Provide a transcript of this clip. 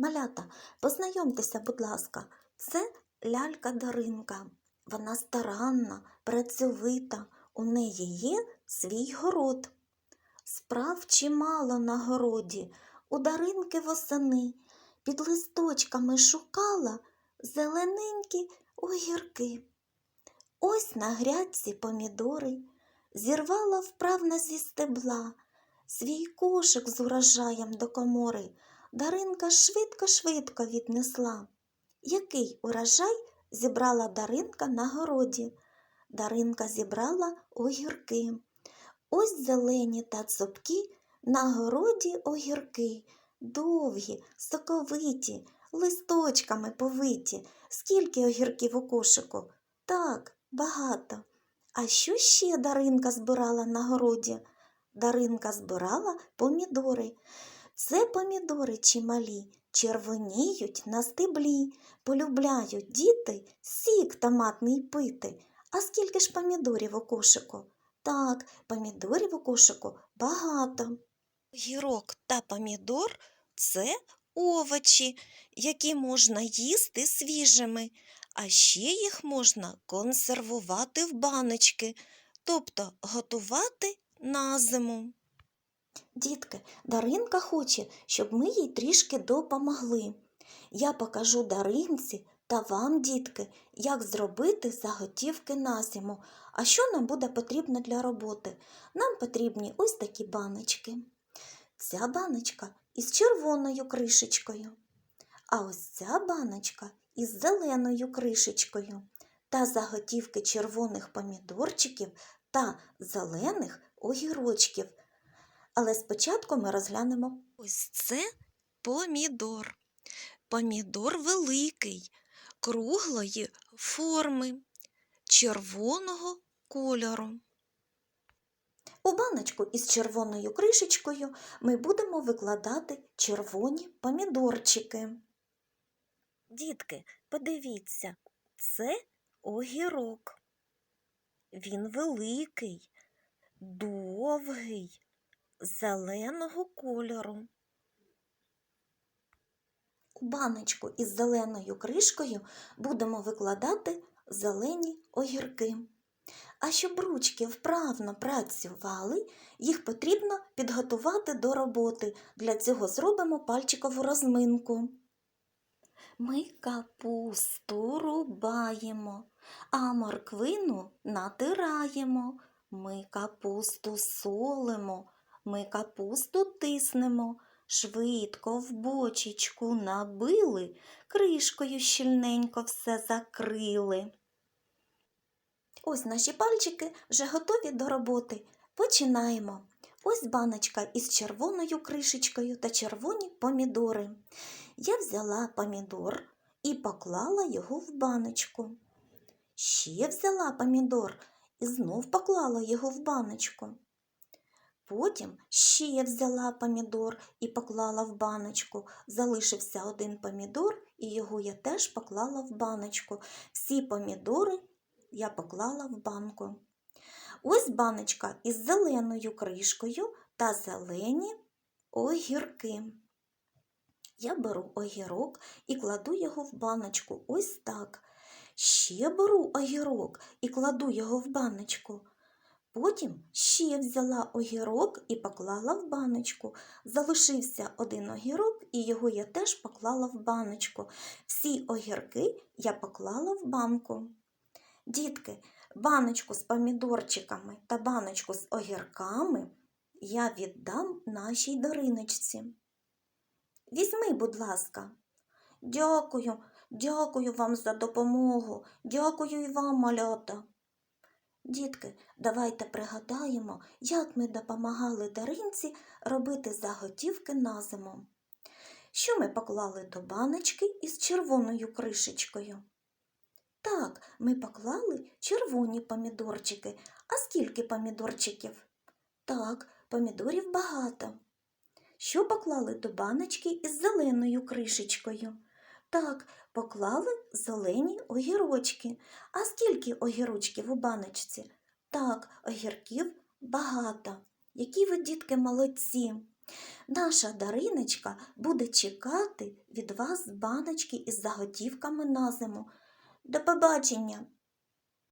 Малята, познайомтеся, будь ласка, це лялька Даринка. Вона старанна, працьовита, у неї є свій город. Справ чимало на городі, у Даринки восени під листочками шукала зелененькі огірки. Ось на грядці помідори зірвала вправно зі стебла свій кошик з урожаєм до комори. Даринка швидко-швидко віднесла. Який урожай зібрала Даринка на городі? Даринка зібрала огірки. Ось зелені та цупкі на городі огірки, довгі, соковиті, листочками повиті. Скільки огірків у кошику? Так, багато. А що ще Даринка збирала на городі? Даринка збирала помідори. Це помідори чималі, червоніють на стеблі, полюбляють діти сік томатний пити. А скільки ж помідорів у кошику? Так, помідорів у кошику багато. Гірок та помідор це овочі, які можна їсти свіжими, а ще їх можна консервувати в баночки, тобто готувати на зиму. Дітки, Даринка хоче, щоб ми їй трішки допомогли. Я покажу Даринці та вам, дітки, як зробити заготівки на зиму. А що нам буде потрібно для роботи? Нам потрібні ось такі баночки. Ця баночка із червоною кришечкою, а ось ця баночка із зеленою кришечкою та заготівки червоних помідорчиків та зелених огірочків. Але спочатку ми розглянемо ось це помідор. Помідор великий, круглої форми, червоного кольору. У баночку із червоною кришечкою ми будемо викладати червоні помідорчики. Дітки, подивіться, це огірок. Він великий, довгий, зеленого кольору. У баночку із зеленою кришкою будемо викладати зелені огірки. А щоб ручки вправно працювали, їх потрібно підготувати до роботи. Для цього зробимо пальчикову розминку. Ми капусту рубаємо, а морквину натираємо. Ми капусту солимо, ми капусту тиснемо, швидко в бочечку набили, кришкою щільненько все закрили. Ось наші пальчики вже готові до роботи. Починаємо. Ось баночка із червоною кришечкою та червоні помідори. Я взяла помідор і поклала його в баночку. Ще взяла помідор і знов поклала його в баночку. Потім ще взяла помідор і поклала в баночку. Залишився один помідор, і його я теж поклала в баночку. Всі помідори я поклала в банку. Ось баночка із зеленою кришкою та зелені огірки. Я беру огірок і кладу його в баночку ось так. Ще беру огірок і кладу його в баночку. Потім ще взяла огірок і поклала в баночку. Залишився один огірок, і його я теж поклала в баночку. Всі огірки я поклала в банку. Дітки, баночку з помідорчиками та баночку з огірками я віддам нашій Дариночці. Візьми, будь ласка. Дякую, дякую вам за допомогу. Дякую і вам, малята. Дітки, давайте пригадаємо, як ми допомагали Даринці робити заготівки на зиму. Що ми поклали до баночки із червоною кришечкою? Так, ми поклали червоні помідорчики. А скільки помідорчиків? Так, помідорів багато. Що поклали до баночки із зеленою кришечкою? Так, поклали зелені огірочки. А скільки огірочків у баночці? Так, огірків багато. Які ви, дітки, молодці. Наша Дариночка буде чекати від вас баночки із заготівками на зиму. До побачення!